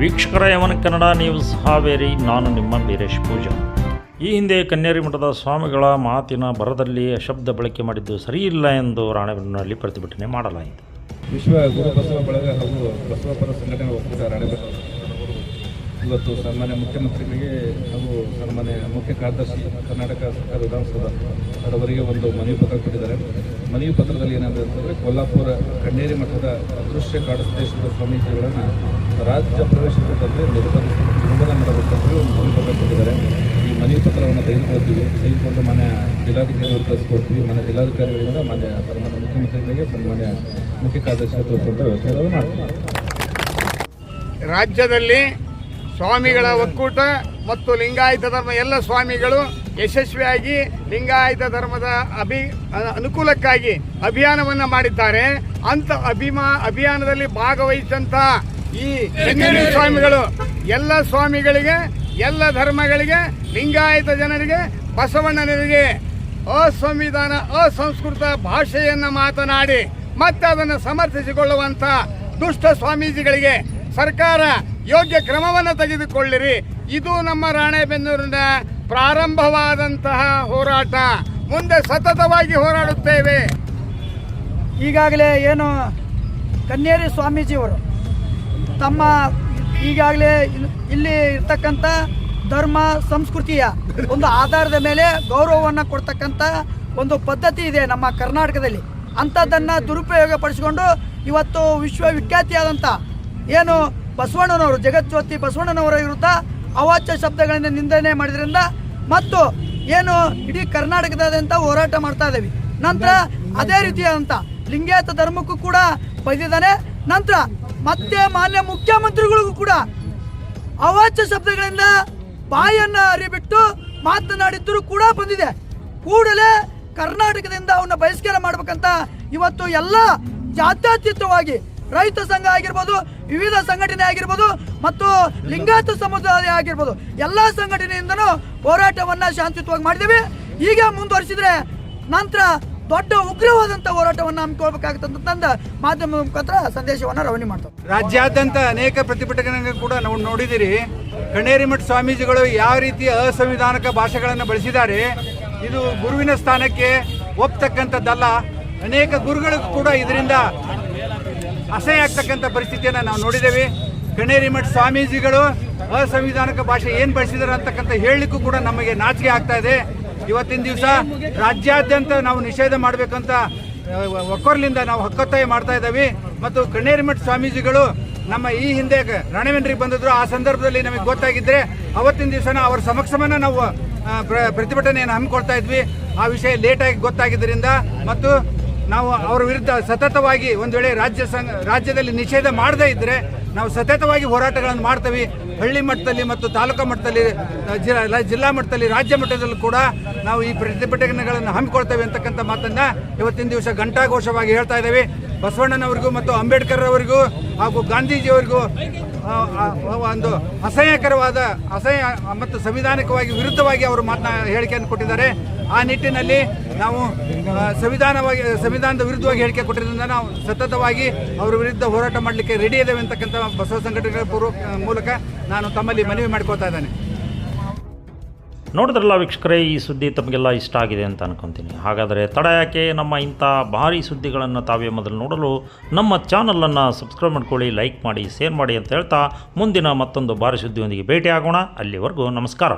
ವೀಕ್ಷಕರ ಯವನ ಕನ್ನಡ ನ್ಯೂಸ್ ಹಾವೇರಿ. ನಾನು ನಿಮ್ಮ ಬೀರೇಶ್ ಪೂಜಾ. ಈ ಹಿಂದೆ ಕನ್ಯಾರಿ ಮಠದ ಸ್ವಾಮಿಗಳ ಮಾತಿನ ಬರದಲ್ಲಿ ಶಬ್ದ ಬಳಕೆ ಮಾಡಿದ್ದು ಸರಿಯಿಲ್ಲ ಎಂದು ರಾಣೆಬೆನ್ನೂರಿನಲ್ಲಿ ಪ್ರತಿಭಟನೆ ಮಾಡಲಾಯಿತು. ವಿಶ್ವ ಗುರು ಬಸವ ಬಳಗ ಹಾಗೂ ಬಸವಪರ ಸಂಘಟನೆ ಒಕ್ಕೂಟ ರಾಣೆಬೆನ್ನೂರು ಇವತ್ತು ಸನ್ಮಾನ್ಯ ಮುಖ್ಯಮಂತ್ರಿಗಳಿಗೆ ಹಾಗೂ ಸನ್ಮಾನ್ಯ ಮುಖ್ಯ ಕಾರ್ಯದರ್ಶಿ ಕರ್ನಾಟಕ ಸರ್ಕಾರ ವಿಧಾನಸೌಧ ಅವರಿಗೆ ಒಂದು ಮನವಿ ಪತ್ರ ಕೊಟ್ಟಿದ್ದಾರೆ. ಮನವಿ ಪತ್ರದಲ್ಲಿ ಏನಂದ್ರೆ ಅಂತಂದರೆ ಕೊಲ್ಲಾಪುರ ಕಣ್ಣೇರಿ ಮಠದ ಅದೃಶ್ಯ ಕಾಡಸಿದ್ದೇಶ್ವರ ಸ್ವಾಮೀಜಿಗಳನ್ನು ರಾಜ್ಯ ನಿರ್ಬಂಧಿಸಿ ನಿರ್ಬಂಧ ಮಾಡಬೇಕಂತ ಹೇಳಿ ಒಂದು ಮನವಿ ಪತ್ರ ಕೊಟ್ಟಿದ್ದಾರೆ. ಈ ಮನವಿ ಪತ್ರವನ್ನು ತೆಗೆದುಕೊಳ್ತೀವಿ ತೆಗೆದುಕೊಂಡು ಮನೆ ಜಿಲ್ಲಾಧಿಕಾರಿಗಳು ಕಳಿಸ್ಕೊಡ್ತೀವಿ. ಮನೆ ಜಿಲ್ಲಾಧಿಕಾರಿಗಳಿಂದ ಮನೆ ಸನ್ಮಾನ್ಯ ಮುಖ್ಯಮಂತ್ರಿಗಳಿಗೆ ಸನ್ಮಾನ್ಯ ಮುಖ್ಯ ಕಾರ್ಯದರ್ಶಿ ತೋರಿಸುವಂಥ ವ್ಯವಸ್ಥೆಗಳನ್ನು ಮಾಡ್ತೀವಿ. ರಾಜ್ಯದಲ್ಲಿ ಸ್ವಾಮಿಗಳ ಒಕ್ಕೂಟ ಮತ್ತು ಲಿಂಗಾಯತ ಧರ್ಮ ಎಲ್ಲ ಸ್ವಾಮಿಗಳು ಯಶಸ್ವಿಯಾಗಿ ಲಿಂಗಾಯತ ಧರ್ಮದ ಅಭಿ ಅನುಕೂಲಕ್ಕಾಗಿ ಅಭಿಯಾನವನ್ನು ಮಾಡಿದ್ದಾರೆ. ಅಂತ ಅಭಿಮಾ ಅಭಿಯಾನದಲ್ಲಿ ಭಾಗವಹಿಸಿದಂಥ ಈ ಹೆಂಗೇರಿ ಸ್ವಾಮಿಗಳು ಎಲ್ಲ ಸ್ವಾಮಿಗಳಿಗೆ, ಎಲ್ಲ ಧರ್ಮಗಳಿಗೆ, ಲಿಂಗಾಯತ ಜನರಿಗೆ ಬಸವಣ್ಣನರಿಗೆ ಅಸಂವಿಧಾನ, ಅಸಂಸ್ಕೃತ ಭಾಷೆಯನ್ನು ಮಾತನಾಡಿ ಮತ್ತೆ ಅದನ್ನು ಸಮರ್ಥಿಸಿಕೊಳ್ಳುವಂಥ ದುಷ್ಟ ಸ್ವಾಮೀಜಿಗಳಿಗೆ ಸರ್ಕಾರ ಯೋಗ್ಯ ಕ್ರಮವನ್ನು ತೆಗೆದುಕೊಳ್ಳಿರಿ. ಇದು ನಮ್ಮ ರಾಣೆಬೆನ್ನೂರಿನ ಪ್ರಾರಂಭವಾದಂತಹ ಹೋರಾಟ. ಮುಂದೆ ಸತತವಾಗಿ ಹೋರಾಡುತ್ತೇವೆ. ಈಗಾಗಲೇ ಏನು ಕನ್ನೇರಿ ಸ್ವಾಮೀಜಿಯವರು ತಮ್ಮ ಈಗಾಗಲೇ ಇಲ್- ಇಲ್ಲಿ ಇರ್ತಕ್ಕಂಥ ಧರ್ಮ, ಸಂಸ್ಕೃತಿಯ ಒಂದು ಆಧಾರದ ಮೇಲೆ ಗೌರವವನ್ನು ಕೊಡ್ತಕ್ಕಂಥ ಒಂದು ಪದ್ಧತಿ ಇದೆ ನಮ್ಮ ಕರ್ನಾಟಕದಲ್ಲಿ. ಅಂಥದ್ದನ್ನು ದುರುಪಯೋಗ ಪಡಿಸಿಕೊಂಡು ಇವತ್ತು ವಿಶ್ವವಿಖ್ಯಾತಿಯಾದಂಥ ಏನು ಬಸವಣ್ಣನವರು, ಜಗಜ್ಯೋತಿ ಬಸವಣ್ಣನವರ ವಿರುದ್ಧ ಅವಾಚ್ಯ ಶಬ್ದಗಳಿಂದ ನಿಂದನೆ ಮಾಡಿದ್ರಿಂದ ಮತ್ತು ಏನು ಇಡೀ ಕರ್ನಾಟಕದಾದ್ಯಂತ ಹೋರಾಟ ಮಾಡ್ತಾ ಇದ್ದೀವಿ. ನಂತರ ಅದೇ ರೀತಿಯಾದಂಥ ಲಿಂಗಾಯತ ಧರ್ಮಕ್ಕೂ ಕೂಡ ಬೈದಿದ್ದಾನೆ. ನಂತರ ಮತ್ತೆ ಮಾನ್ಯ ಮುಖ್ಯಮಂತ್ರಿಗಳಿಗೂ ಕೂಡ ಅವಾಚ್ಯ ಶಬ್ದಗಳಿಂದ ಬಾಯನ್ನ ಅರಿಬಿಟ್ಟು ಮಾತನಾಡಿದ್ರು ಕೂಡ ಬಂದಿದೆ. ಕೂಡಲೇ ಕರ್ನಾಟಕದಿಂದ ಅವನ್ನ ಬಹಿಷ್ಕಾರ ಮಾಡಬೇಕಂತ ಇವತ್ತು ಎಲ್ಲ ಜಾತ್ಯತೀತವಾಗಿ ರೈತ ಸಂಘ ಆಗಿರ್ಬೋದು, ವಿವಿಧ ಸಂಘಟನೆ ಆಗಿರ್ಬೋದು ಮತ್ತು ಲಿಂಗಾಯತ ಸಮುದಾಯ ಆಗಿರ್ಬೋದು, ಎಲ್ಲ ಸಂಘಟನೆಯಿಂದನೂ ಹೋರಾಟವನ್ನ ಶಾಂತಿಯುತವಾಗಿ ಮಾಡಿದ್ದೀವಿ. ಈಗ ಮುಂದುವರಿಸಿದ್ರೆ ನಂತರ ದೊಡ್ಡ ಉಗ್ರವಾದಂಥ ಹೋರಾಟವನ್ನು ಹಮ್ಮಿಕೊಳ್ಬೇಕಾಗುತ್ತೆ ತಂದ ಮಾಧ್ಯಮ ಮುಖಾಂತರ ಸಂದೇಶವನ್ನು ರವಾನೆ ಮಾಡ್ತಾರೆ. ರಾಜ್ಯಾದ್ಯಂತ ಅನೇಕ ಪ್ರತಿಭಟನೆಗಳನ್ನು ಕೂಡ ನಾವು ನೋಡಿದಿರಿ. ಮಠ ಸ್ವಾಮೀಜಿಗಳು ಯಾವ ರೀತಿ ಅಸಂವಿಧಾನಕ ಭಾಷೆಗಳನ್ನು ಬಳಸಿದ್ದಾರೆ, ಇದು ಗುರುವಿನ ಸ್ಥಾನಕ್ಕೆ ಒಪ್ತಕ್ಕಂಥದ್ದಲ್ಲ. ಅನೇಕ ಗುರುಗಳಿಗೂ ಕೂಡ ಇದರಿಂದ ಅಸಹ್ಯ ಆಗ್ತಕ್ಕಂಥ ಪರಿಸ್ಥಿತಿಯನ್ನು ನಾವು ನೋಡಿದ್ದೇವೆ ಕಣೇರಿ ಮಠ ಸ್ವಾಮೀಜಿಗಳು ಅಸಂವಿಧಾನಕ ಭಾಷೆ ಏನು ಬಳಸಿದಾರೆ ಅಂತಕ್ಕಂಥ ಹೇಳಲಿಕ್ಕೂ ಕೂಡ ನಮಗೆ ನಾಚಿಕೆ ಆಗ್ತಾ ಇದೆ. ಇವತ್ತಿನ ದಿವಸ ರಾಜ್ಯಾದ್ಯಂತ ನಾವು ನಿಷೇಧ ಮಾಡಬೇಕಂತ ಒಕ್ಕೊರ್ಲಿಂದ ನಾವು ಹಕ್ಕೊತ್ತಾಯ ಮಾಡ್ತಾ ಇದ್ದೀವಿ. ಮತ್ತು ಕಣ್ಣೇರಿಮಠ ಸ್ವಾಮೀಜಿಗಳು ನಮ್ಮ ಈ ಹಿಂದೆ ರಣವೇಂದ್ರಿಗೆ ಬಂದಿದ್ರು. ಆ ಸಂದರ್ಭದಲ್ಲಿ ನಮಗೆ ಗೊತ್ತಾಗಿದ್ರೆ ಅವತ್ತಿನ ದಿವಸನ ಅವರ ಸಮಕ್ಷಮನ ನಾವು ಪ್ರ- ಪ್ರತಿಭಟನೆಯನ್ನು ಹಮ್ಮಿಕೊಳ್ತಾ ಇದ್ವಿ. ಆ ವಿಷಯ ಲೇಟಾಗಿ ಗೊತ್ತಾಗಿದ್ದರಿಂದ ಮತ್ತು ನಾವು ಅವರ ವಿರುದ್ಧ ಸತತವಾಗಿ ಒಂದು ವೇಳೆ ರಾಜ್ಯ ಸಂಘ, ರಾಜ್ಯದಲ್ಲಿ ನಿಷೇಧ ಮಾಡದೇ ಇದ್ದರೆ ನಾವು ಸತತವಾಗಿ ಹೋರಾಟಗಳನ್ನು ಮಾಡ್ತೀವಿ. ಹಳ್ಳಿ ಮಟ್ಟದಲ್ಲಿ ಮತ್ತು ತಾಲೂಕು ಮಟ್ಟದಲ್ಲಿ ಜಿಲ್ಲಾ ಮಟ್ಟದಲ್ಲಿ, ರಾಜ್ಯ ಮಟ್ಟದಲ್ಲೂ ಕೂಡ ನಾವು ಈ ಪ್ರತಿಭಟನೆಗಳನ್ನು ಹಮ್ಮಿಕೊಳ್ತೇವೆ ಅಂತಕ್ಕಂಥ ಮಾತನ್ನ ಇವತ್ತಿನ ದಿವಸ ಘಂಟಾಘೋಷವಾಗಿ ಹೇಳ್ತಾ ಇದ್ದೇವೆ. ಬಸವಣ್ಣನವರಿಗೂ ಮತ್ತು ಅಂಬೇಡ್ಕರ್ ಅವರಿಗೂ ಹಾಗೂ ಗಾಂಧೀಜಿಯವರಿಗೂ ಒಂದು ಅಸಹ್ಯಕರವಾದ, ಅಸಹ್ಯ ಮತ್ತು ಸಂವಿಧಾನಿಕವಾಗಿ ವಿರುದ್ಧವಾಗಿ ಅವರು ಮಾತನ್ನ ಹೇಳಿಕೆಯನ್ನು ಕೊಟ್ಟಿದ್ದಾರೆ. ಆ ನಿಟ್ಟಿನಲ್ಲಿ ನಾವು ಸಂವಿಧಾನವಾಗಿ, ಸಂವಿಧಾನದ ವಿರುದ್ಧವಾಗಿ ಹೇಳಿಕೆ ಕೊಟ್ಟಿದ್ದರಿಂದ ನಾವು ಸತತವಾಗಿ ಅವರ ವಿರುದ್ಧ ಹೋರಾಟ ಮಾಡಲಿಕ್ಕೆ ರೆಡಿ ಇದ್ದೇವೆ ಅಂತಕ್ಕಂಥ ಬಸವ ಸಂಘಟನೆಗಳ ಪೂರ್ವ ಮೂಲಕ ನಾನು ತಮ್ಮಲ್ಲಿ ಮನವಿ ಮಾಡ್ಕೋತಾ ಇದ್ದೇನೆ. ನೋಡಿದ್ರಲ್ಲ ವೀಕ್ಷಕರೇ, ಈ ಸುದ್ದಿ ತಮಗೆಲ್ಲ ಇಷ್ಟ ಆಗಿದೆ ಅಂತ ಅನ್ಕೊತೀನಿ. ಹಾಗಾದರೆ ತಡ ಯಾಕೆ? ನಮ್ಮ ಇಂಥ ಭಾರಿ ಸುದ್ದಿಗಳನ್ನು ತಾವೇ ಮೊದಲು ನೋಡಲು ನಮ್ಮ ಚಾನಲನ್ನು ಸಬ್ಸ್ಕ್ರೈಬ್ ಮಾಡ್ಕೊಳ್ಳಿ, ಲೈಕ್ ಮಾಡಿ, ಶೇರ್ ಮಾಡಿ ಅಂತ ಹೇಳ್ತಾ ಮುಂದಿನ ಮತ್ತೊಂದು ಭಾರಿ ಸುದ್ದಿಯೊಂದಿಗೆ ಭೇಟಿ ಆಗೋಣ ಅಲ್ಲಿವರೆಗೂ ನಮಸ್ಕಾರ.